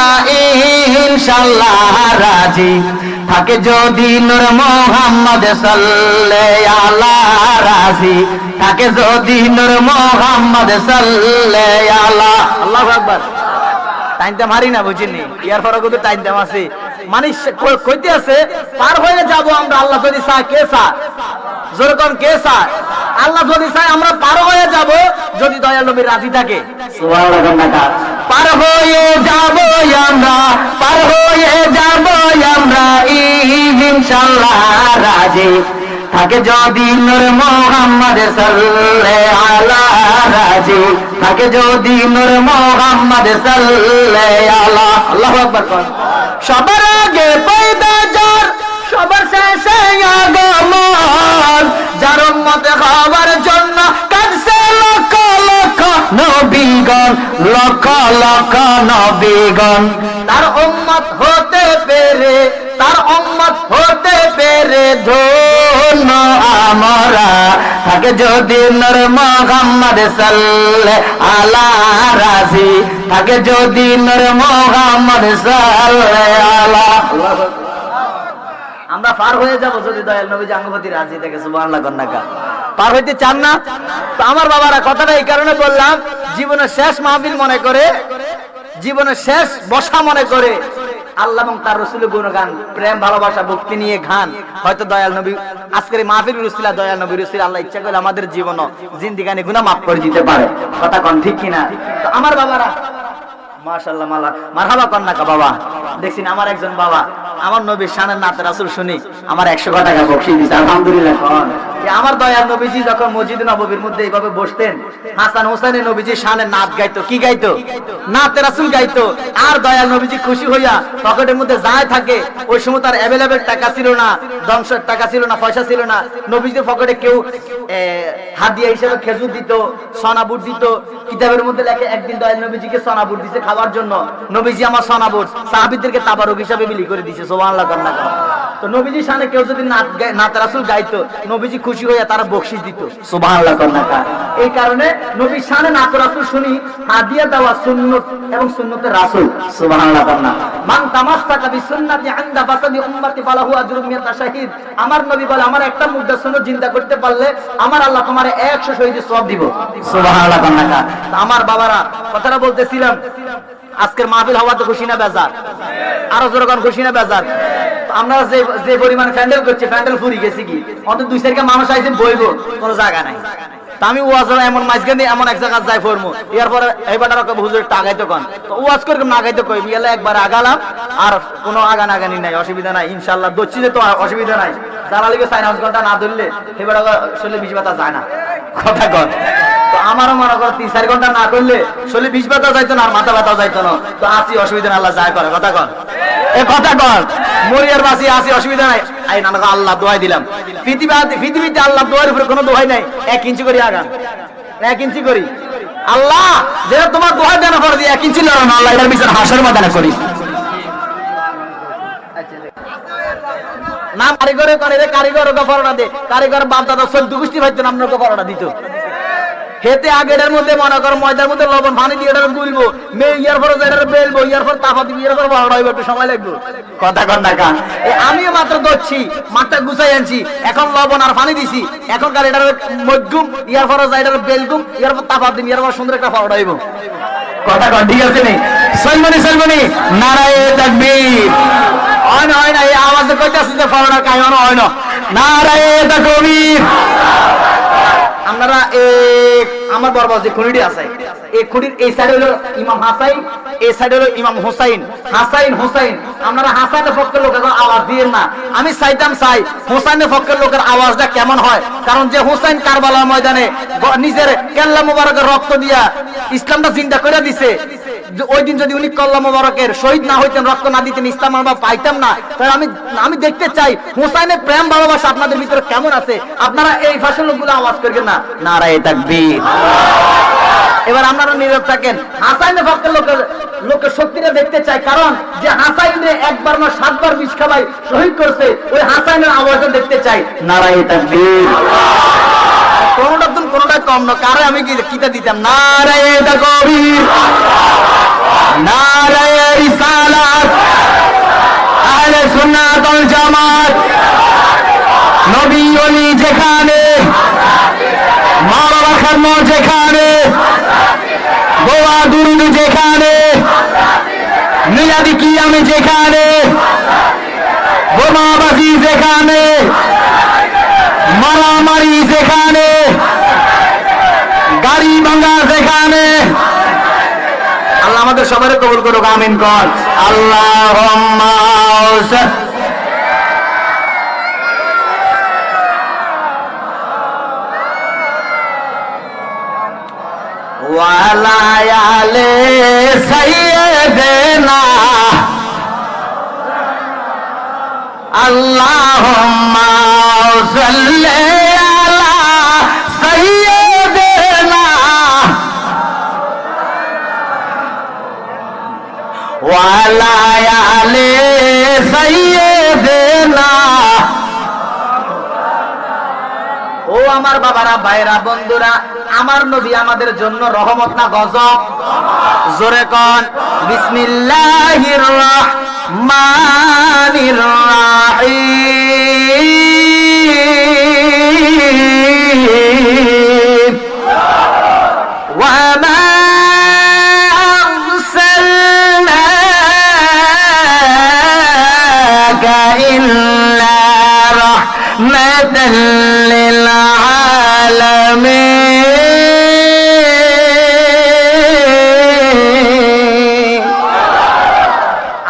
আমরা ইনশাল্লাহ রাজি। থাকে যদি নূর মোহাম্মদ সাল্লে আল্লাহ রাজি। থাকে যদি নূর মোহাম্মদ সাল্লে আল্লাহ আল্লাহু আকবার। টাইম দাম হারি না, বুঝিনি? ইয়ার পরে কিন্তু দাম আছে। মানে কইতে আছে, পার হয়ে যাব আমরা, আল্লাহ যদি চায় কে চায়? যেরকম কে চায়? আল্লাহ যদি চায় আমরা পার হয়ে যাব, যদি দয়াল নবী রাজি থাকে। পার হয়ে যাব আমরা, পার হয়ে যাব আমরা ইনশাল্লাহ রাজি। থাকে যদি নূর মোহাম্মদ সাল্লে আলা রাজি থাকে যদি নূর মোহাম্মদ সাল্লে আলা আল্লাহু আকবার। কোন সবার আগে পয়দা যার সবার শেষে আগমন। যার উম্মতে হওয়ার জন্য কাঁদছে লক্ষ লক্ষ নবীগণ, লক্ষ লক্ষ নবীগণ। তার উম্মত হতে পেরে, তার উম্মত হতে পেরে ধন্য আমরা থাকে যদি নর মোহাম্মদ সাল্লে আলা রাজি, থাকে যদি নর মোহাম্মদ সাল্লে আলা। আমরা পার হয়ে যাব যদি দয়াল নবী জাঙ্গপতি রাজি থেকে, সুবহানাল্লাহ পার হইতে চান না? তো আমার বাবারা কথাটা এই কারণে বললাম, জীবনের শেষ মাহফিল মনে করে, জীবনের শেষ বসা মনে করে আল্লাহ এবং তার রসুল গুণগান, প্রেম, ভালোবাসা, ভক্তি নিয়ে গান। হয়তো দয়াল নবী, আজকের মাহফিল রসুলা, দয়াল নবী রসুল, আল্লাহ ইচ্ছা করলে আমাদের জীবন জিন্দিগানি গুণা মাফ করে দিতে পারে। কথা কন, ঠিক কিনা? তো আমার বাবারা মাশাল্লাহ মালা, মারহাবা কন্যাকা বাবা। দেখছেন, আমার একজন বাবা, আমার নবীর শানের নাতে রাসুল শুনি, আমার একশো টাকা বকশিস দিছে, আলহামদুলিল্লাহ আমার দয়ার নবীজি যখন মসজিদ নববীর মধ্যে এইভাবে বসতেন, হাসান হোসেনের নবীজি শানের নাচ গাইতো, কি গাইতো? নাতে রাসুল গাইতো। আর দয়াল নবীজি খুশি হইয়া পকেটের মধ্যে যায় থাকে, ওই সময় তার অ্যাভেলেবেল টাকা ছিল না দংশের টাকা ছিল না, পয়সা ছিল না। নবীজির পকেটে কেউ হাদিয়া হিসেবে খেজুর দিত, সনাবুট দিত। কিতাবের মধ্যে লেখে, একদিন দয়াল নবীজিকে সনাবুট দিছে খাওয়ার জন্য। নবীজি আমার সনাবুট। সাহাবিদেরকে তাবারক হিসাবে বিলি করে দিছে, সুবহানাল্লাহ, কন্যা। তো নবীজি সামনে কেউ যদি নাচ নাত রাসুল গাইতো, নবীজি খুশি হয়ে তারা বকশিস দিত। এই কারণে নবীর সামনে নাত শুনি, হাদিয়া দেওয়া সুন্নত এবং সুন্নতের রাসুল। সুবহানাল্লাহ, কন্যা। মান তামাসসাকা বাসাদি আমার নবী বলে, আমার একটা সুন্নত চিন্তা করতে পারলে আমার আল্লাহ তোমার 100 শহীদের দিব। আমার বাবারা, কথাটা বলতেছিলাম, আজকের মাহফিল হওয়া তো খুশি না বেজার? আরও যেরকম খুশি না বেজার? আমরা যে যে পরিমাণ প্যান্ডেল করছি প্যান্ডেল ফুরি গেছি কি? অন্তত দুই চারটা মানুষ আইছে, বইবো, কোনো জায়গা নাই। আমি ওয়াজ এমন মাঝখানে এমন এক জায়গা যাই ফরমু। এরপরে এইবার হুজুর টাগাইতে কন। তো ওয়াজ করে না গাইতে কই বিয়ালে একবার আগালাম, আর কোনো আগান আগানি নাই, অসুবিধা নাই ইনশাল্লাহ দচ্ছি যে তো অসুবিধা নাই। যারা লিগে সাইন হাউস ঘণ্টা না ধরলে এবার শরীরে বিষ বাতা যায় না। কথা তো আমারও মনে করো তিন চার ঘণ্টা না করলে শরীরে বিষ ব্যথা যাইতো না আর মাথা ব্যথা যাইতো না। তো আসি, অসুবিধা আল্লাহ যায় করে, কথা কর এ কথা কর মরিয়ার বাসি আসি, অসুবিধা নাই। আই নানা আল্লাহ দোয়াই দিলাম। পৃথিবী পৃথিবীতে আল্লাহ দোয়ার উপরে কোনো দোয়াই নাই। এক ইঞ্চি করি আগান। এক ইঞ্চি করি। আল্লাহ যেটা তোমার দোয়াই দেন দিয়ে এক ইঞ্চি লড়ানো, আল্লাহ এটার বিচার হাসের মাদানে করি। না কারিগরে করে কারিগর পরোটা দে। কারিগর বাপ দাদা চোদ্দ গোষ্ঠী ভাইতো নাম ওকে পরোটা দিত। হেতে আগেটার মধ্যে মনে কর ময়দার মধ্যে লবণ পানি দিয়ে এটা গুলবো। মেয়ে ইয়ার পরে এটা বেলবো ইয়ার পর তাপা দিবি, ইয়ার পর বড় একটু সময় লাগবে। কথা কর না কান। আমিও মাত্র দচ্ছি মাঠটা গুছাই আনছি। এখন লবণ আর পানি দিছি। এখন কার এটার মধ্যম ইয়ার পরে যাই এটার বেলগুম ইয়ার পর তাপা দিবি, ইয়ার পর সুন্দর একটা পাউডার হইব। কথা কর, ঠিক আছে নি? সলমনি সলমনি, নারায়ে তাকবীর। হয় না হয় না এই আওয়াজে কইতাছে যে পাউডার কায়ন হয় না নারায়ে তাকবীর। আপনারা আমার বরবাস যে খুঁড়িটি আছে, এই খুঁড়ির এই সাইড হলো ইমাম হাসাইন, এই সাইড হলো ইমাম হোসাইন, হাসাইন হোসাইন। আপনারা হাসানের পক্ষের লোকের আওয়াজ দিয়ে না। আমি চাইতাম চাই হোসাইনের পক্ষের লোকের আওয়াজটা কেমন হয়। কারণ যে হোসাইন কারবালার ময়দানে নিজের কেল্লা মুবারকের রক্ত দিয়া ইসলামটা চিন্তা করে দিছে ওই দিন যদি উনি কল্লা মোবারকের শহীদ না হইতেন, রক্ত না দিতেন, ইসলাম আমরা পাইতাম না। তাহলে আমি আমি দেখতে চাই হুসাইনের প্রেম, ভালোবাসা আপনাদের ভিতরে কেমন আছে? আপনারা এই ভাষার লোকগুলো আওয়াজ করবেন না। নারায় তাকবীর। এবার আপনারা নীরব থাকেন। হাসাইনে ফাঁকের লোকের লোকে শক্তিটা দেখতে চাই, কারণ যে হাসাইনে একবার না সাতবার বিষ খাবাই শহীদ করছে, ওই হাসাইনের আওয়াজটা দেখতে চাই। নারায়ণ কোনটা তুমি কোনটা কম না কারে আমি কিতা দিতাম? জামাত। নবী যেখানে। মারা গোয়া দুরুদ যেখানে, মিলাদি কি আমি যেখানে বোমাবাজি যেখানে, মারামারি যেখানে, গাড়ি ভাঙা যেখানে। আল্লাহ আমাদের সবাই কবুল করুক, আমিন কর। আল্লাহ ওয়ালায়ালে সাইয়েদেনা আল্লাহুম্মা সাল্লি আলা সাইয়েদেনা ওয়ালায়ালে সাইয়েদেনা আমার বাবারা ভাইরা বন্ধুরা, আমার নবী আমাদের জন্য রহমত না গজব? জোরে কন, বিসমিল্লাহির রহমানির ওয়া رحمة للعالمين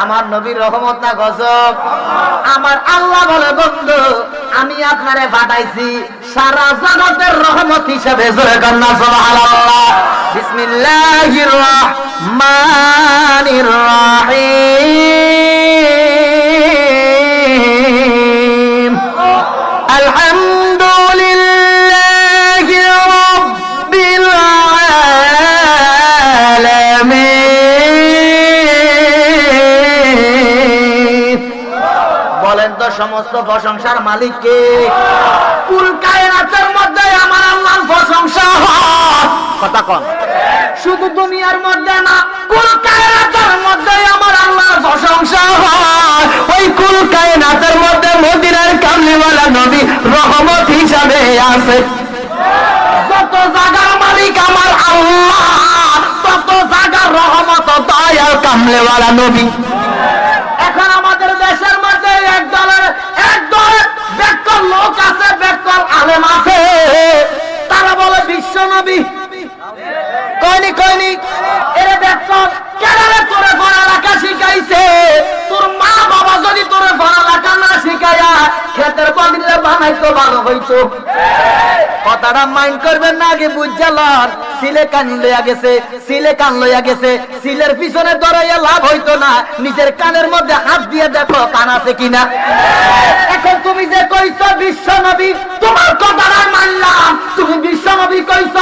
আমার নবীর রহমত না গজব আমার আল্লাহ বলে বন্ধু আমি আপনারে পাঠাইছি সারা জগতের রহমত হিসেবে জোরে কন্যা সুবহানাল্লাহ বিসমিল্লাহির রহমানির রহিম সমস্ত প্রশংসার মালিককে কুল কায়নাতের মধ্যে আমার আল্লাহর প্রশংসা কথা কন। শুধু দুনিয়ার মধ্যে না, কুল কায়নাতের মধ্যে আমার আল্লাহর প্রশংসা হয়। ওই কুল কায়নাতের মধ্যে মদিনার কামলিওয়ালা নবী রহমত হিসাবে আছে। যত জাগার মালিক আমার আল্লাহ, তত জাগার রহমত দয়াল কামলেওয়ালা নবী। আছে বেকর আলেম আছে। তারা বলে, বিশ্ব নবী। কইনি কইনি এরে বেকর কেনারে তোরে রাখা শিখাইছে? তোর মা যদি তোরে পড়ালেখা না শিখাইয়া ক্ষেতের বদলে বানাইতো ভালো হইতো। কথাটা মাইন্ড করবেন না আগে বুঝালন সিলে কান লইয়া গেছে, সিলে কান লইয়া গেছে। সিলের পিছনে দরাইয়া লাভ হইতো না। নিজের কানের মধ্যে হাত দিয়ে দেখো কান আছে কিনা। এখন তুমি যে কইছো বিশ্ব নবী, তোমার কথাটা মানলাম। তুমি বিশ্ব নবী কইছ,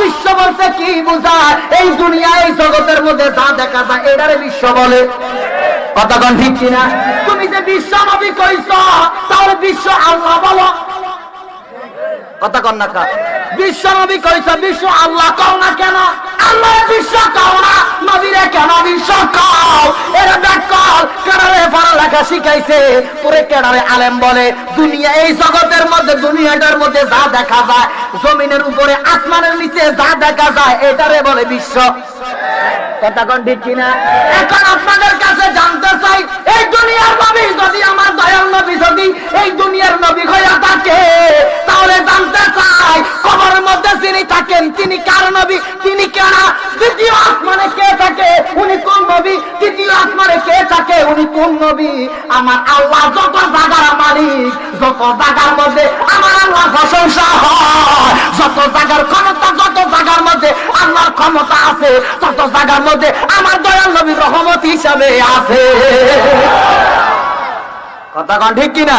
বিশ্ব বলতে কি বুঝায়? এই দুনিয়া এই জগতের মধ্যে যা দেখা যায়, এটারে বিশ্ব বলে। কথা কোন ঠিক কিনা? বিশ্ব নবী কইছ, তাহলে বিশ্ব আল্লাহ বলো। কথা কন না বিশ্ব নবী কইছে, বিশ্ব আল্লাহ কও না কেন? আল্লাহ বিশ্ব কও না, নবীরে কেন বিশ্ব কও? এরা কল কেনারে পড়ালেখা শিখাইছে তোরে কেনারে আলেম বলে। দুনিয়া, এই জগতের মধ্যে, দুনিয়াটার মধ্যে যা দেখা যায়, জমিনের উপরে, আসমানের নিচে যা দেখা যায়, এটারে বলে বিশ্ব। কথা ঠিক কিনা? এখন আপনাদের কাছে জানতে চাই, এই দুনিয়ার নবী যদি আমার দয়াল নবী যদি এই দুনিয়ার নবী হইয়া থাকে, তাহলে জানতে চাই, কবরের মধ্যে যিনি থাকেন, তিনি কার নবী, তিনি কেন দ্বিতীয় আসমানে কে থাকে? উনি কোন নবী? তৃতীয় আসমানে কে থাকে? উনি কোন নবী? আমার আল্লাহ যত জাগার মালিক, যত জাগার মধ্যে আমার আল্লাহ প্রশংসা হয়। যত জায়গার ক্ষমতা, যত জায়গার মধ্যে আল্লাহর ক্ষমতা আছে তত জায়গার মধ্যে আমার দয়াল নবীর রহমত হিসাবে আছে। কথা কন ঠিক কিনা?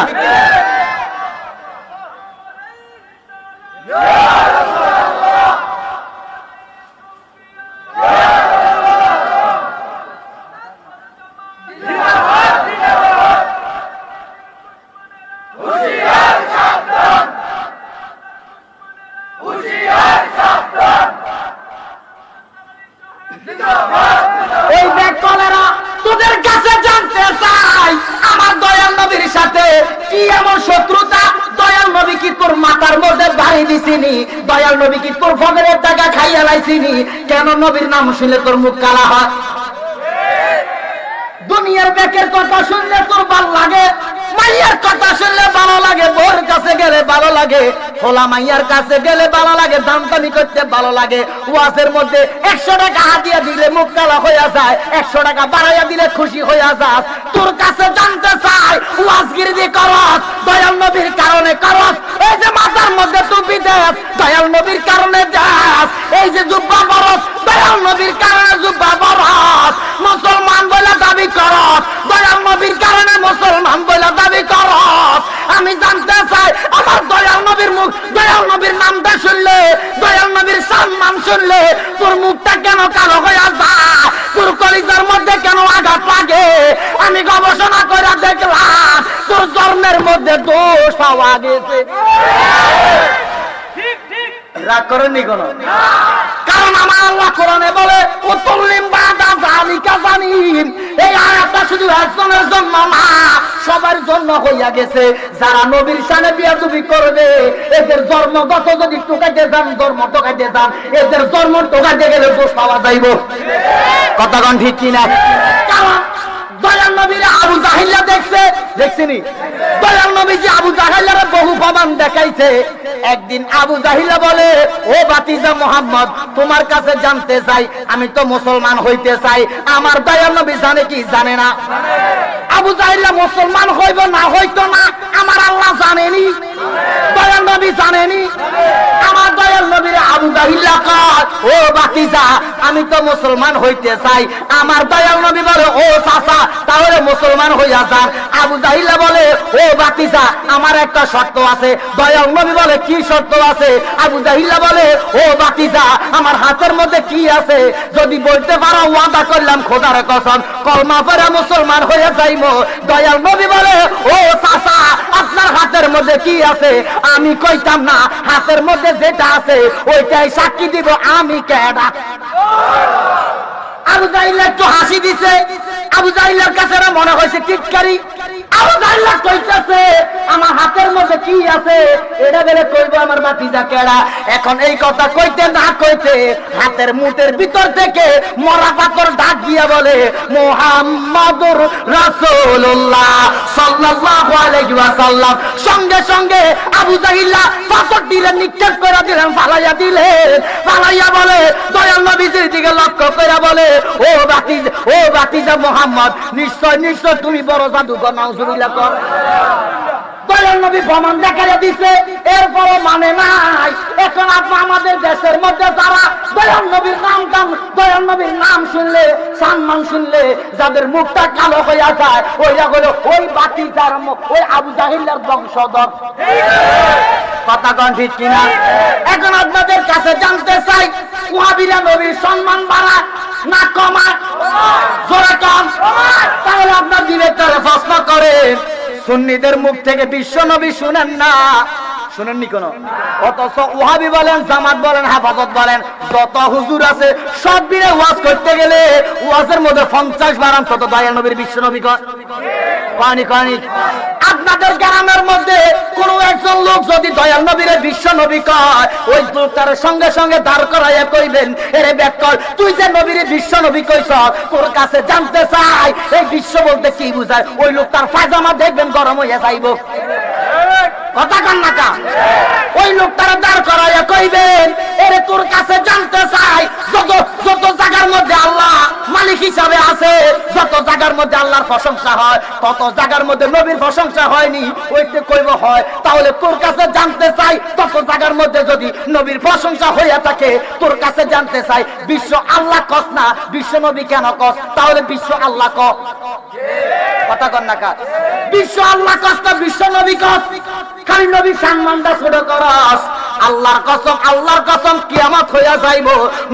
এই ব্যাকলেরা তোদের কাছে জানতে চাই আমার দয়াল নবীর সাথে কি এমন শত্রুতা দয়াল নবী কি তোর মাথার বাড়ি দিছিনি দয়াল নবী কি তোর ফগরের টাকা খাইয়া লাইছিনি? কেন নবীর নাম শুনলে তোর মুখ কালা হয়? দুনিয়ার ব্যাকের কথা শুনলে তোর ভালো লাগে, মাইয়ার কথা শুনলে ভালো লাগে গেলে ভালো লাগে। খোলা মাইয়ার কাছে গেলে ভালো লাগে, দামদামি করতে ভালো লাগে। ওয়াজের মধ্যে একশো টাকা হাতিয়া দিলে মুখ কালা হইয়া যায়, একশো টাকা বাড়াইয়া দিলে খুশি হইয়া যাস তোর কাছে জানতে চাই ওয়াজগিরি করস, দয়াল নবীর কারণে করস। এই যে মাথার মধ্যে টুপি দেস দয়াল নবীর কারণে দেস এই যে জুব্বা বরস, দয়াল নবীর কারণে জুব্বা বরস। মুসলমান বলে দাবি করস, দয়াল নবীর কারণে মুসলমান বলে দাবি করস। আমি জানতে চাই আমার দয়াল নবীর মুখ দয়াল নবীর নামটা শুনলে দয়াল নবীর সম্মান শুনলে তোর মুখটা কেন কালো হয়ে যায়? তোর কলিজার মধ্যে কেন আঘাত লাগে? আমি গবেষণা করে দেখলাম তোর জন্মের মধ্যে দোষ পাওয়া গেছে। রাগ করেননি কোনো? কারণ আমার আল্লাহ কোরআনে বলে উতুল্লিম বাদা জালিকা জানিন এই আয়াতটা শুধু একজনের জন্য না সবার জন্য হইয়া গেছে। যারা নবীর সামনে বিয়াদুবি করবে, এদের জন্মগত যদি টোকাইতে যান ধর্ম টোকাইতে যান, এদের জন্ম টোকাইতে গেলে দোষ পাওয়া যাইব। কথাগণ ঠিক কিনা? দয়াল নবীর আবু জাহিল্লা দেখছে? দেখছিনি? দয়াল আবু জাহিল্লার বহু প্রমাণ দেখাইছে। একদিন আবু বলে, ও বাতিজা মোহাম্মদ, তোমার কাছে জানতে চাই, আমি তো মুসলমান হইতে চাই। আমার দয়াল নবী জানে কি? জানে না। আবু জাহিল্লা মুসলমান হইব না, হইতো না। আমার আল্লাহ জানেনি। দয়াল নবী জানেনি। আমার দয়াল নবীর আবু জাহিল্লা কয়, ও বাতিজা, আমি তো মুসলমান হইতে চাই। আমার দয়াল নবী বলে, ও চাচা তাহলে মুসলমান হইয়া যান আবু জাহিল্লা বলে, ও বাতিজা, আমার একটা শর্ত আছে। দয়াল নবী বলে, কি শর্ত আছে? আবু জাহিল্লা বলে, ও বাতিজা, আমার হাতের মধ্যে কি আছে? যদি বলতে পারো, ওয়াদা করলাম, খোদার কসম, কলমা পরে মুসলমান হয়ে যাইব। দয়াল নবী বলে, ও চাচা, আপনার হাতের মধ্যে কি আছে? আমি কইতাম না, হাতের মধ্যে যেটা আছে, ওইটাই সাক্ষী দিব, আমি কেডা? আবু জাহিল্লা একটু হাসি দিছে। আবু জাহিল্লার কাছে মনে হয়েছে টিটকারি। সঙ্গে সঙ্গে আবু জাহিল্লা পাথর দিলেন নিক্ষেপ করে দিলেন, ফালাইয়া দিলেন। ফালাইয়া বলে, দয়াল নবীজির দিকে লক্ষ্য করে বলে, ও বাতিজ ও বাতিজা মোহাম্মদ, নিশ্চয় নিশ্চয় তুমি বড় জাদুঘর নাউজুবিল্লাহ। কর মানে আমাদের দেশের মধ্যে নাম নাম শুনলে শুনলে, যাদের মুখটা কালো হইয়া যায় ওইটা হলো ওই বাতি মুখ- ওই আবু জাহিল্লার বংশধর। কথা ঠিক কিনা? এখন আপনাদের কাছে জানতে চাই ওয়াহাবিরা নবীর সম্মান বাড়া না কমা জোরে কম তাহলে আপনার ডিরেক্টরে প্রশ্ন করেন। সুন্নিদের মুখ থেকে বিশ্ব নবী শুনেন না। শুনেননি কোন? অথচ ওহাবি বলেন, জামাত বলেন, হাফাজত বলেন, যত হুজুর আছে, সব দিনে ওয়াজ করতে গেলে ওয়াজের মধ্যে পঞ্চাশ বারাম তত দয়াল নবীর বিশ্ব নবী কয়। কয়নি কয়নি? আপনাদের গ্রামের মধ্যে কোন একজন লোক যদি দয়াল নবীর বিশ্ব নবী কয়, ওই লোকটার সঙ্গে সঙ্গে দাঁড় করাইয়া কইবেন, এরে ব্যাক কর তুই যে নবীর বিশ্ব নবী কইছ, তোর কাছে জানতে চাই, এই বিশ্ব বলতে কি বুঝায়? ওই লোক তার পায়জামা দেখবেন, গরম হইয়া যাইব। কথা কান না কা? ওই লোকটার দাঁড় করাইয়া কইবেন, এরে তোর কাছে জানতে চাই, যত যত জায়গার মধ্যে আল্লাহ মালিক হিসাবে আছে, যত জায়গার মধ্যে আল্লাহর প্রশংসা হয়, তত জায়গার মধ্যে নবীর প্রশংসা হয়নি ওইতে কইব হয়, তাহলে তোর কাছে জানতে চাই, তত জায়গার মধ্যে যদি নবীর প্রশংসা হইয়া থাকে, তোর কাছে জানতে চাই, বিশ্ব আল্লাহ কস না, বিশ্ব নবী কেন কস তাহলে বিশ্ব আল্লাহ ক কথা কন না কা? বিশ্ব আল্লাহ না বিশ্ব নবী কস খালি নবী সম্মানটা ছোট করস। আল্লাহর কসম আল্লাহর কসম কিয়ামত হইয়া যাইব।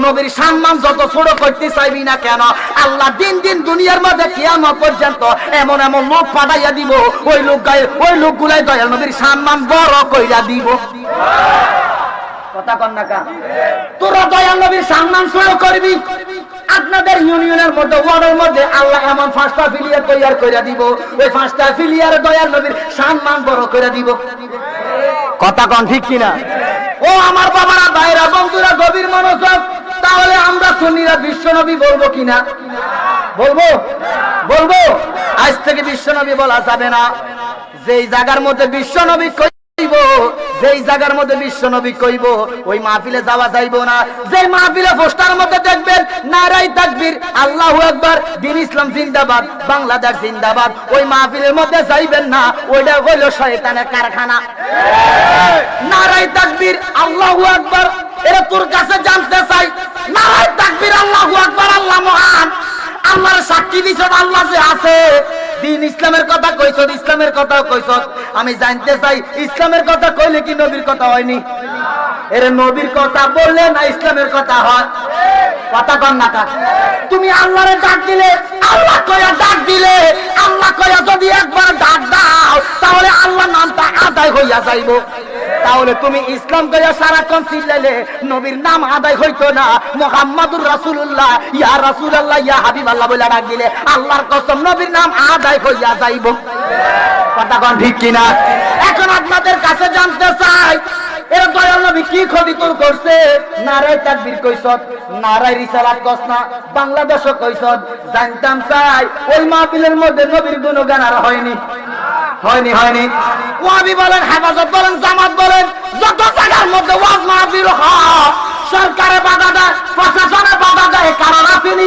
নবীর সম্মান যত ছোট করতে চাইবি না কেন, আল্লাহ দিন দিন দুনিয়ার মধ্যে কিয়ামত পর্যন্ত এমন এমন লোক পাঠাইয়া দিব। ওই লোক গায়ে, ওই লোকগুলাই দয়াল নবীর সম্মান বড় কইরা দিব। কথা কন না কা? তোরা দয়াল নবীর সম্মান শুরু করবি। আপনাদের ইউনিয়নের মধ্যে, ওয়ার্ডের মধ্যে আল্লাহ এমন পাঁচটা ফিলিয়ার তৈরি করে দিব। ওই পাঁচটা ফিলিয়ার দয়াল নবীর সম্মান বড় করে দিব। কথা কন ঠিক কিনা? ও আমার বাবারা, ভাইরা, বন্ধুরা, গভীর মনোযোগ। তাহলে আমরা সুন্নিরা বিশ্বনবী বলব কিনা? বলব? বলব? আজ থেকে বিশ্বনবী বলা যাবে না। যেই জায়গার মধ্যে বিশ্বনবী কইব যেই জায়গার মধ্যে বিশ্বনবী কইব, ওই মাহফিলে যাওয়া যাইব না। যে মাহফিলে পোস্টার মধ্যে দেখবেন নারাই তাকবীর, আল্লাহু আকবার, দিন ইসলাম জিন্দাবাদ, বাংলাদেশ জিন্দাবাদ। ওই মাহফিলের মধ্যে যাইবেন না, ওইটা হইল শয়তানের কারখানা। নারাই তাকবীর, আল্লাহু আকবার এটা তোর কাছে জানতে চাই নারাই তাকবীর, আল্লাহু আকবার, আল্লাহ মহান। আল্লাহর সাক্ষী দিছ আল্লাহ যে আছে। দিন ইসলামের কথা কইছ ইসলামের কথা কইছ আমি জানতে চাই, ইসলামের কথা কইলে কি নবীর কথা হয়নি? এর নবীর কথা বললে না ইসলামের কথা হয়? কথা কন না তুমি আল্লাহরে ডাক দিলে, আল্লাহ কয়া ডাক দিলে, আল্লাহ কয়া যদি একবার ডাক দাও, তাহলে আল্লাহ নামটা আদায় হইয়া যাইব। তাহলে তুমি ইসলাম কইয়া সারাক্ষণ চিল্লাইলে নবীর নাম আদায় হইতো না। মোহাম্মদুর রাসূলুল্লাহ, ইয়া রাসূলুল্লাহ, ইয়া হাবিবাল্লাহ বলে ডাক দিলে আল্লাহর কসম নবীর নাম আদায় হইয়া যাইব। কথা কন ঠিক কিনা? এখন আপনাদের কাছে জানতে চাই, এরা দয়াল নবী কি ক্ষতি তোর করছে? নারায় তাকবীর কইছত নারায় রিসালাত কস না কইছত জানতাম চাই, ওই মাহফিলের মধ্যে নবীর গুণগান আর হয়নি। হয়নি হয়নি। ওয়াবি বলেন, হেফাজত বলেন, জামাত বলেন, যত জায়গার মধ্যে ওয়াজ মাহফিল হয়, সরকারে বাধা দেয়, প্রশাসনে বাধা দেয়, কারণ আপনি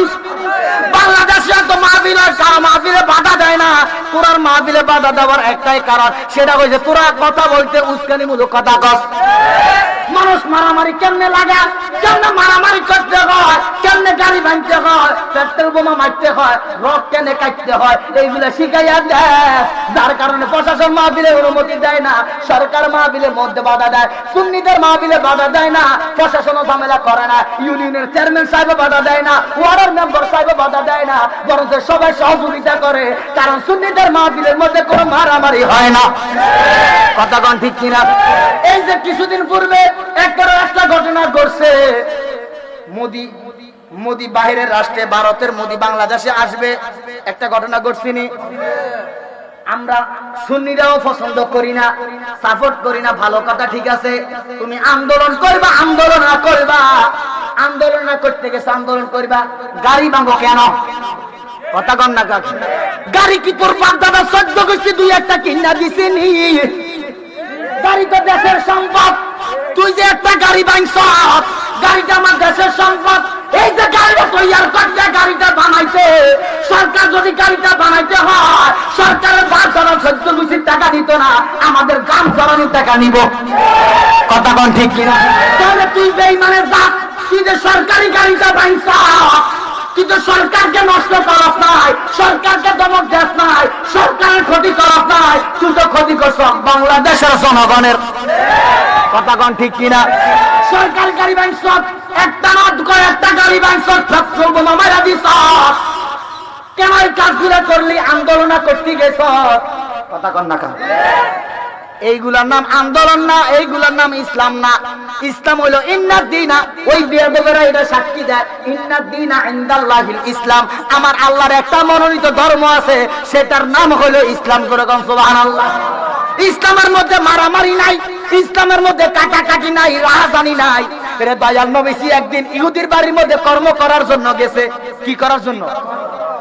বাংলাদেশে তো মাহফিল মাহফিলে বাধা দেয় না। তোরার মাহফিলে বাধা দেওয়ার একটাই কারণ, সেটা হয়েছে তোরা কথা বলতে উস্কানিমূলক কথা কস। মানুষ মারামারি কেমনে লাগা? কেমনে মারামারি করতে হয়? কেমনে গাড়ি ভাঙতে হয়? পেট্রোল বোমা মারতে হয়? রক কেনে কাটতে হয়? এইগুলো শিখাইয়া দেয় যার কারণে প্রশাসন মাহবিলে অনুমতি দেয় না, সরকার মাহবিলের মধ্যে বাধা দেয়, সুন্নিদের মাহবিলে বাধা দেয় না, প্রশাসনও ঝামেলা করে না, ইউনিয়নের চেয়ারম্যান সাহেব বাধা দেয় না, ওয়ার্ডের মেম্বার সাহেব বাধা দেয় না, বরঞ্চ সবাই সহযোগিতা করে, কারণ সুন্নিদের মাহবিলের মধ্যে কোনো মারামারি হয় না। কথা কন ঠিক কিনা? এই যে কিছুদিন পূর্বে একটা একটা ঘটনা ঘটছে। মোদি মোদি বাহিরের রাষ্ট্রে, ভারতের মোদি বাংলাদেশে আসবে। একটা ঘটনা ঘটছিনি আমরা সুন্নিরাও পছন্দ করি না সাপোর্ট করি না, ভালো কথা ঠিক আছে। তুমি আন্দোলন করবা, আন্দোলন না করবা। আন্দোলন না করতে গেছে, আন্দোলন করবা। গাড়ি ভাঙো কেন? কথা কন না কাকু। গাড়ি কি তোর বাপ দাদা সহ্য করছি দুই একটা কিনা দিছি নি? গাড়ি তো দেশের সম্পদ। তুই যে একটা গাড়ি বাংছ গাড়িটা আমার দেশের সম্পদ। এই যে গাড়িটা তৈয়ার করতে গাড়িটা বানাইছে, সরকার যদি গাড়িটা বানাইতে হয়, সরকারের বাস ধরার সহ্য বুঝি টাকা দিত না, আমাদের গান চড়ানোর টাকা নিব। কথা কন ঠিক কিনা? তাহলে তুই বেইমানের জাত তুই যে সরকারি গাড়িটা বাংছ কিন্তু সরকারকে নষ্ট করস নাই, সরকারকে দমক দেশ নাই, সরকারের ক্ষতি করস নাই, তুই তো ক্ষতি করছ বাংলাদেশের জনগণের। কথা ঠিক কিনা? সরকারি গাড়ি বাংশ একটা নট করে একটা গাড়ি বাংশ পেট্রোল বোমা মারা দিস কেন এই কাজগুলো করলি? আন্দোলন করতে গেছ। কথা না কেন? এইগুলার নাম আন্দোলন না, এইগুলার নাম ইসলাম না। ইসলাম হইল ইন্নাদ দিনা ওই বেদবেরা এটা সাক্ষী দেয় ইন্নাদ দিনা ইনদাল্লাহিল ইসলাম। আমার আল্লাহর একটা মনোনীত ধর্ম আছে, সেটার নাম হইল ইসলাম করে সুবহানাল্লাহ। ইসলামের মধ্যে মারামারি নাই, ইসলামের মধ্যে কাটাকাটি নাই, রাহাজানি নাই। দয়াল নবীজি একদিন ইহুদির বাড়ির মধ্যে কর্ম করার জন্য গেছে। কি করার জন্য?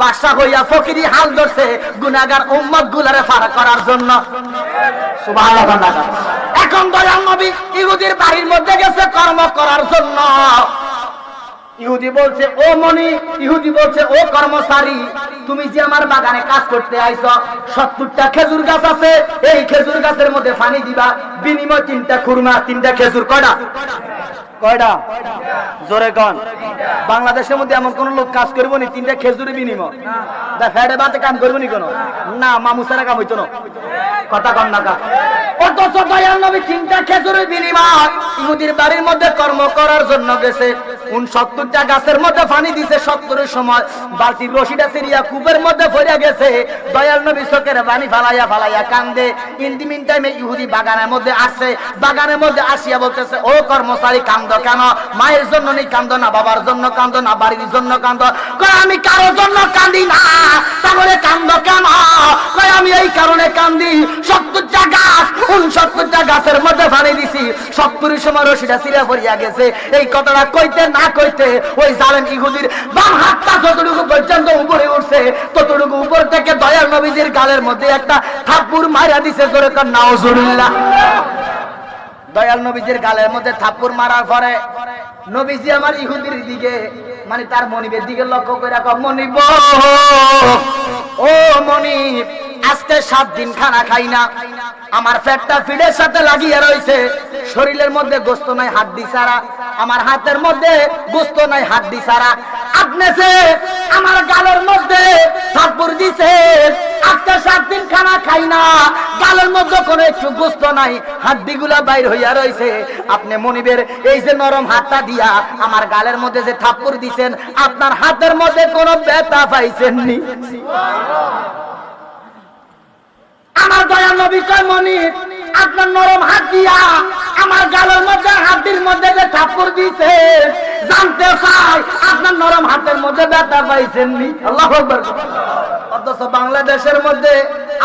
বাদশা হইয়া ফকিরি হাল ধরছে গুনাগার উম্মত গুলারে ফাড়া করার জন্য। এখন দয়াল নবী ইহুদির বাড়ির মধ্যে গেছে কর্ম করার জন্য। ইহুদি বলছে, ও মনি, ইহুদি বলছে, ও কর্মচারী, তুমি যে আমার বাগানে কাজ করতে আইছ, সত্তরটা খেজুর গাছ আছে, এই খেজুর গাছের মধ্যে পানি দিবা, বিনিময় তিনটা খুরমা, তিনটা খেজুর কয়টা? কয়টা? জোরে কন। বাংলাদেশের মধ্যে এমন কোন লোক কাজ করব নি, তিনটা খেজুরি বিনিময়। কাম করব নি কোনো? না মামুসারা কাম হইতো না। কথা কন না গাছের মধ্যে পানি দিছে সত্তরের সময়। মধ্যে গেছে। চোখের টাইমে ইহুদি বাগানের মধ্যে আসছে। বাগানের মধ্যে আসিয়া বলতেছে, ও কর্মচারী কান্দ কেন? মায়ের জন্য নি কান্দ না বাবার জন্য কান্দ না বাড়ির জন্য কান্দ। কয়, আমি কারোর জন্য কান্দি না। তাহলে কান্দ কেন? কয়, আমি এই কারণে কান্দি। সত্তরটা গাছ উনসত্তরটা গাছের মধ্যে পানি দিছি। সত্তরের সময় রশিটা সিরা পড়িয়া গেছে। এই কথাটা কইতে না কইতে ওই জালেম ইহুদির বাম হাতটা যতটুকু পর্যন্ত উপরে উঠছে, ততটুকু উপর থেকে দয়াল নবীজির গালের মধ্যে একটা থাপ্পুর মারা দিছে, জোরে কর, নাউজুবিল্লাহ। দয়াল নবীজির গালের মধ্যে থাপ্পুর মারার পরে নবীজি আমার ইহুদির দিকে মানে তার মনিবের দিকে লক্ষ্য করে মনিব, ও মনিব আজকে সাত দিন খানা খাই না। আমার পেটটা ফিডের সাথে লাগিয়ে রয়েছে। শরীরের মধ্যে গোস্ত নাই, হাড্ডি ছাড়া। আমার হাতের মধ্যে গোস্ত নাই, হাড্ডি ছাড়া। আপনি যে আমার গালের মধ্যে থাপ্পড় দিছে। আজকে সাত দিন খানা খাই না। গালের মধ্যে কোনো একটু গোস্ত নাই হাড্ডি গুলা বাইর হইয়া রয়েছে। আপনি মনিবের এই যে নরম হাতটা দিয়া আমার গালের মধ্যে যে থাপ্পড় দিছেন, আপনার হাতের মধ্যে কোনো ব্যথা পাইছেন নি আমার দয়াল নবী কয় মনির আপনার নরম হাত দিয়া আমার গালের মধ্যে হাতির মধ্যে যে ঠাকুর দিছে জানতে চাই আপনার নরম হাতের মধ্যে ব্যথা পাইছেননি আল্লাহ অথচ বাংলাদেশের মধ্যে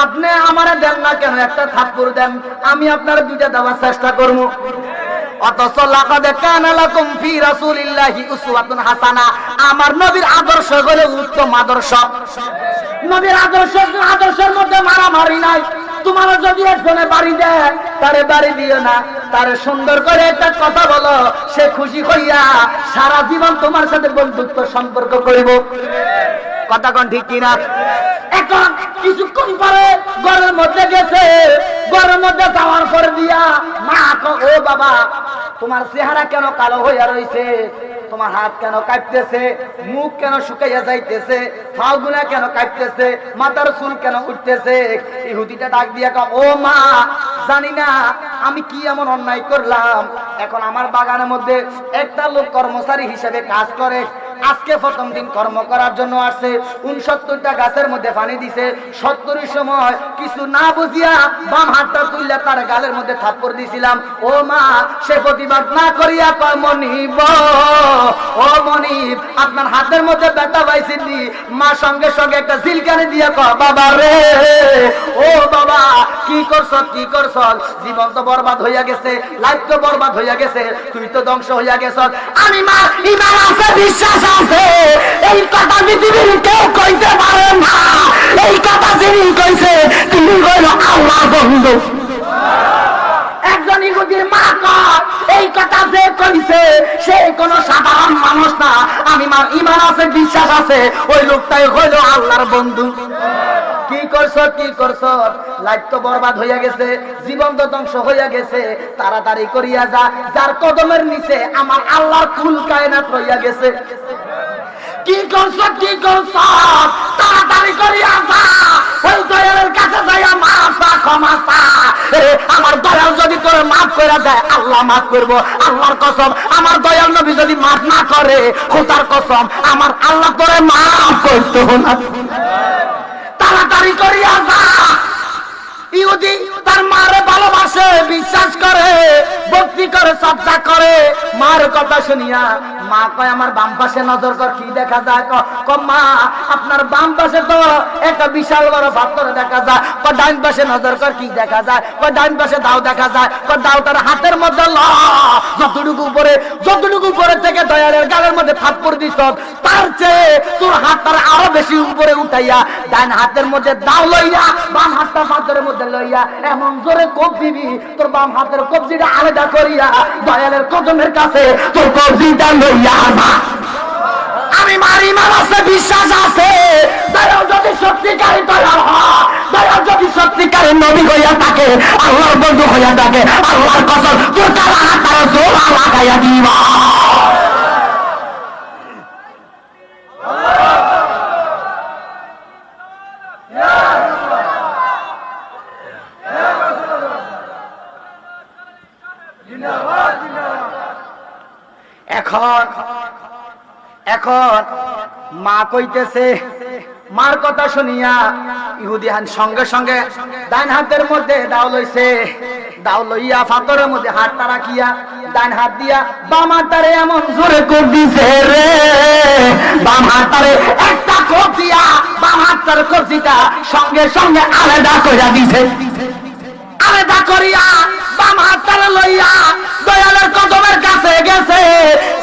আপনি আমার দেন না কেন? একটা থাপ্পড় দেন, আমি আপনার দুইটা দেওয়ার চেষ্টা করব। অথচ লাকাদ কানা লাকুম ফি রাসূলিল্লাহি উসওয়াতুন হাসানা। আমার নবীর আদর্শ হলো উত্তম আদর্শ। নবীর আদর্শ আদর্শের মধ্যে মারামারি নাই। তোমার যদি একজনে বাড়ি দেয়, তারে বাড়ি দিও না। তারে সুন্দর করে একটা কথা বলো, সে খুশি হইয়া সারা জীবন তোমার সাথে বন্ধুত্ব সম্পর্ক করিব। কথা কোন ঠিক কিনা? এখন কিছুক্ষণ পরে ঘরের মধ্যে গেছে। ঘরের মধ্যে যাওয়ার পরে দিয়া মা ও বাবা, তোমার চেহারা কেন কালো হইয়া রইছে? তোমার হাত কেন কাঁপতেছে? মুখ কেন শুকাইয়া যাইতেছে? গুলা কেন কাঁপতেছে? মাথার চুল কেন উঠতেছে? ইহুদিটা ডাক দিয়া ও মা, জানি না, আমি কি এমন অন্যায় করলাম? এখন আমার বাগানের মধ্যে একটা লোক কর্মচারী হিসেবে কাজ করে। আজকে প্রথম দিন কর্ম করার জন্য আসছে। উনসত্তরটা গাছের মধ্যে পানি দিছে। সত্তরের সময় কিছু না বুঝিয়া বাম হাতটা তুললে তার গালের মধ্যে থাপ্পড় দিছিলাম। ও মা, সে প্রতিবাদ না করিয়া কয়, মনিব, ও মনিব, আপনার হাতের মধ্যে ব্যথা পাইছিনি মা সঙ্গে সঙ্গে একটা জিলকানি দিয়া কয়, বাবা রে, ও বাবা, কি করছ কি করছ? জীবন তো বরবাদ হইয়া গেছে লাইফ তো বরবাদ হইয়া গেছে, তুই তো ধ্বংস হইয়া গেছ আমি মা, ইমান আছে, বিশ্বাস আছে। এই কথা পৃথিবীর কেউ কইতে পারে না। এই কথা যিনি কইছে, তিনি কইল আল্লাহ বন্ধু। একজন ইহুদির মা এই কথা যে কইছে, সে কোন সাধারণ মানুষ না। আমি ইমান আছে, বিশ্বাস আছে, ওই লোকটাই হইল আল্লাহর বন্ধু। কি করছ কি করছ? লাইফ তো বরবাদ হইয়া গেছে, জীবন তো ধ্বংস হইয়া গেছে। তাড়াতাড়ি করিয়া যা, যার কদমের নিচে আমার আল্লাহর কুল কায়নাত রইয়া গেছে। কি করছ কি করছ? তাড়াতাড়ি করিয়া যা। ওই দয়ালের কাছে যাইয়া মাফা ক্ষমা আমার দয়াল যদি তোরে মাফ করে দেয়, আল্লাহ মাফ করব। আল্লাহর কসম, আমার দয়াল নবী যদি মাফ না করে, খোদার কসম, আমার আল্লাহ তোরে মাফ করতো না। তাড়াতাড়ি করিয়া যা। ইহুদি তার মারে ভালোবাসে, বিশ্বাস করে, ভক্তি করে শ্রদ্ধা করে। মার কথা শুনিয়া মা কয়, আমার বাম পাশে নজর কর, কি দেখা যায়? ক- মা, আপনার বাম পাশে তো একটা বিশাল বড় পাথর দেখা যায়। ক ডাইন পাশে নজর কর, কি দেখা যায়? ক ডাইন পাশে দাও দেখা যায়। ক দাও তার হাতের মধ্যে ল, যতটুকু উপরে যতটুকু উপরে থেকে দয়ালের গালের মধ্যে থাপ্পড় দিছ তার। চেয়ে তোর হাতটার আরও বেশি উপরে উঠাইয়া ডাইন হাতের মধ্যে দাও লইয়া, বাম হাতটা পাথরের মধ্যে লইয়া এমন জোরে কোপ দিবি, তোর বাম হাতের কবজিটা আলাদা করিয়া দয়ালের কদমের কাছে তোর কবজিটা লইয়া আসা আমি মারি আছে, বিশ্বাস আছে। দয়াল যদি সত্যিকারী দয়াল হয়, দয়াল যদি সত্যিকারী নবী হইয়া থাকে, আল্লাহর বন্ধু হইয়া থাকে, আল্লাহর কসম, তোর তারা হাত তারা জোর বাড়াইয়া দিবা। এখন এখন মা কইতেছে, মার কথা শুনিয়া ইহুদি হান সঙ্গে সঙ্গে ডান হাতের মধ্যে দাও লইছে। দাও লইয়া ফাতরের মধ্যে হাতটা রাখিয়া ডান হাত দিয়া, বাম হাতটারে এমন জোরে কর দিছে রে। বাম হাতারে একটা কোপ দিয়া, বাম হাতটার কবজিটা সঙ্গে সঙ্গে আলাদা কইরা দিছে। আলাদা করিয়া, বাম হাতটারে লইয়া দয়ালের কদমের কাছে গেছে।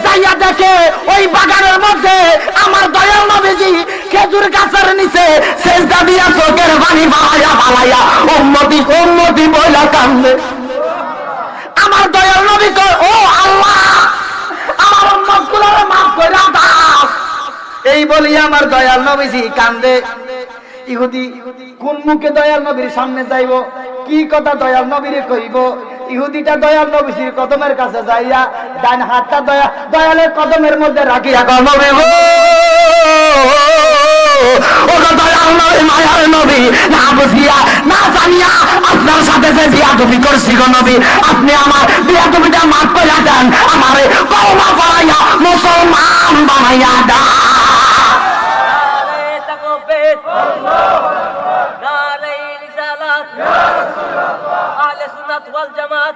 যাইয়া দেখে ওই বাগানের মধ্যে আমার দয়াল নবীজি খেজুর গাছের নিচে সেজদা দিয়া চোখের পানি বাড়াইয়া বাড়াইয়া উম্মতি উম্মতি বইলা কান্দে। আমার দয়াল নবী কয়, ও আল্লাহ, আমার উম্মত গুলোরে মাফ কইরা দাও। এই বলি আমার দয়াল নবীজি কান্দে। ইহুদি কোন মুখে দয়াল নবীর সামনে যাইব? কি কথা দয়াল নবীরে কইব? ইহুদিটা দয়াল নবীর কদমের কাছে যাইয়া ডান হাতটা দয়া দয়ালের কদমের মধ্যে রাখিয়া কয়, নবী গো ও গো দয়াল নবী মায়ার নবী না বুঝিয়া না জানিয়া আপনার সাথে যে বিয়া তুমি করছি গো নবী আপনি আমার বিয়া তুমিটা মাফ করে দেন আমারে কওমা বানাইয়া মুসলমান বানাইয়া দেন। নারে রিসালাত। আহলে সুন্নাত ওয়াল জামাত।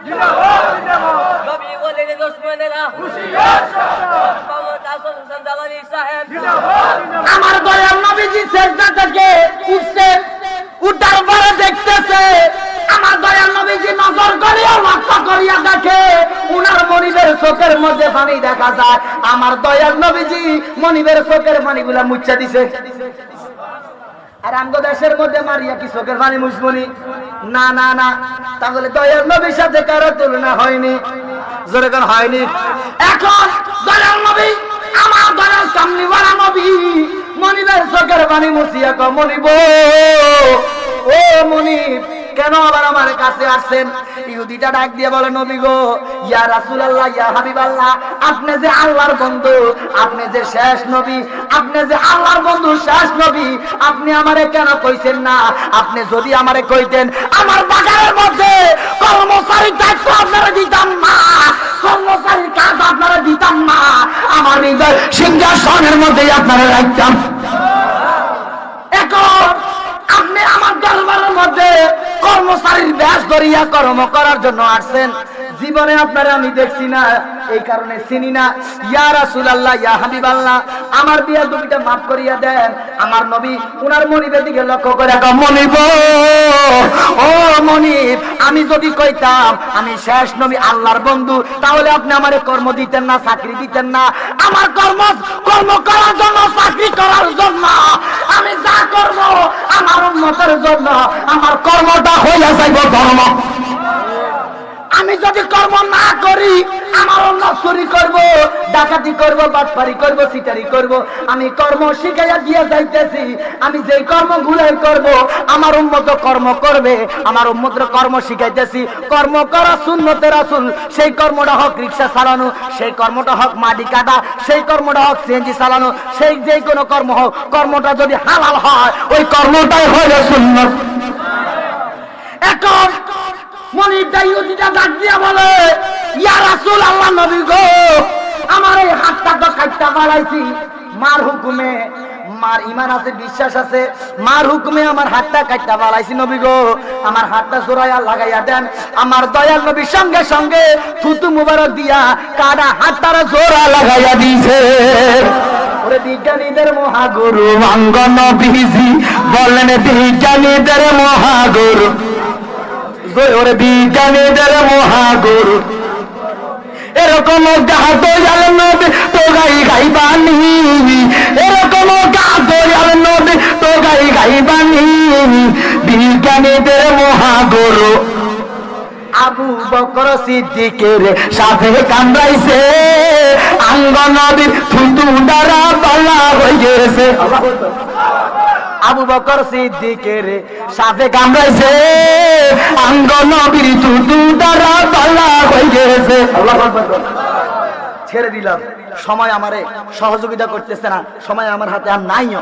নবী ওয়ালিদ দুশমনেরা মোহাম্মদ আসাদ হোসেন দালালি সাহেব। আমার দয়াল নবীজি সেজদা থেকে উঠছে, উঠার পরে দেখতেছে, আমার দয়াল নবীজি নজর করিয়া লক্ষ্য করিয়া দেখে, উনার মনিবের চোখের মধ্যে পানি দেখা যায়। আমার দয়াল নবীজি মনিবের চোখের পানিগুলা মুচ্ছা দিছে। আর আমগো দেশের মধ্যে মারিয়া কি চোখের পানি মুসবনি না না না। তাহলে দয়াল নবীর সাথে কারও তুলনা হয়নি। জোরে কোন হয়নি? এখন দয়াল নবী, আমার দয়াল কামলিওয়ালা নবী, মনিবের চোখের পানি মুছিয়া ক ও মনিব কেন আবার আমার কাছে আসছেন? ইহুদিটা ডাক দিয়ে বলে, নবী গো, ইয়া রাসূলুল্লাহ, ইয়া হাবিবাল্লাহ, আপনি যে আল্লাহর বন্ধু, আপনি যে শেষ নবী, আপনি যে আল্লাহর বন্ধু, শেষ নবী, আপনি আমারে কেন কইছেন না? আপনি যদি আমারে কইতেন, আমার বাগানের মধ্যে কর্মচারী দায়িত্ব আপনারা দিতাম না, কর্মচারীর কাজ আপনারা দিতাম না, আমার হৃদয় সিংহাসনের মধ্যে আপনারা রাখতাম। এখন আপনি আমার দরবারের মধ্যে কর্মচারীর ব্যাস ধরিয়া কর্ম করার জন্য আসছেন। জীবনে আপনারা আমি দেখছি না, এই কারণে চিনি না। ইয়া রাসূলুল্লাহ, ইয়া হাবিবাল্লাহ, আমার বিয়া দুবিটা মাফ করিয়া দেন। আমার নবী উনার মনিবের দিকে লক্ষ্য করে মনিব, ও মনিব, আমি যদি কইতাম, আমি শেষ নবী, আল্লাহর বন্ধু, তাহলে আপনি আমারে কর্ম দিতেন না, চাকরি দিতেন না। আমার কর্ম কর্ম করার জন্য, চাকরি করার জন্য, আমি যা করব আমার উন্নতের জন্য, আমার কর্মটা হইয়া যাইব ধর্ম। আমি যদি কর্ম না করি, আমার অন্য চুরি করব, ডাকাতি করব, বাটপারি করব, সিটারি করব। আমি কর্ম শিখাইয়া দিয়ে যাইতেছি, আমি যে কর্ম গুলাই করব, আমার উন্মত কর্ম করবে, আমার উন্মত কর্ম শিখাইতেছি। কর্ম করা শূন্যতের আসুন সেই কর্মটা হোক রিক্সা চালানো, সেই কর্মটা হোক মাটি কাটা, সেই কর্মটা হোক সিএনজি চালানো, সেই যে কোনো কর্ম হোক, কর্মটা যদি হালাল হয়, ওই কর্মটাই হইল শূন্য এখন মনির দাইয়ুদিটা ডাক দিয়া বলে, ইয়া রাসূল আল্লাহ নবী গো, আমার এই হাতটা তো কাটটা বাড়াইছি মার হুকুমে, মার ইমান আছে, বিশ্বাস আছে, মার হুকুমে আমার হাতটা কাটটা বাড়াইছি নবী গো। আমার হাতটা জোড়াইয়া লাগাইয়া দেন। আমার দয়াল নবীর সঙ্গে সঙ্গে থুতু মুবারক দিয়া কাটা হাতটারে জোড়া লাগাইয়া দিছে বিজ্ঞানীদের মহাগুরু অঙ্গন বিজি বলেন, বিজ্ঞানীদের মহাগুরু। ওরে বিজ্ঞানীদের মহাগুরু। এরকম গাছ নদী তো গাই গাই বানি এরকম গাছ নদী তো গাই গাই বানি বিজ্ঞানীদের মহাগুরু। আবু বকর সিদ্দিকের সাথে কামড়াইছে। আঙ্গ নদীর থুতু দ্বারা বালা হয়ে গেছে। আবু বকর সিদ্দিকের সাথে কামড়াইছে। আঙ্গ নবীর থুতু দ্বারা পাল্লা হয়ে গেছে। ছেড়ে দিলাম। সময় আমারে সহযোগিতা করতেছে না। সময় আমার হাতে আর নাইও।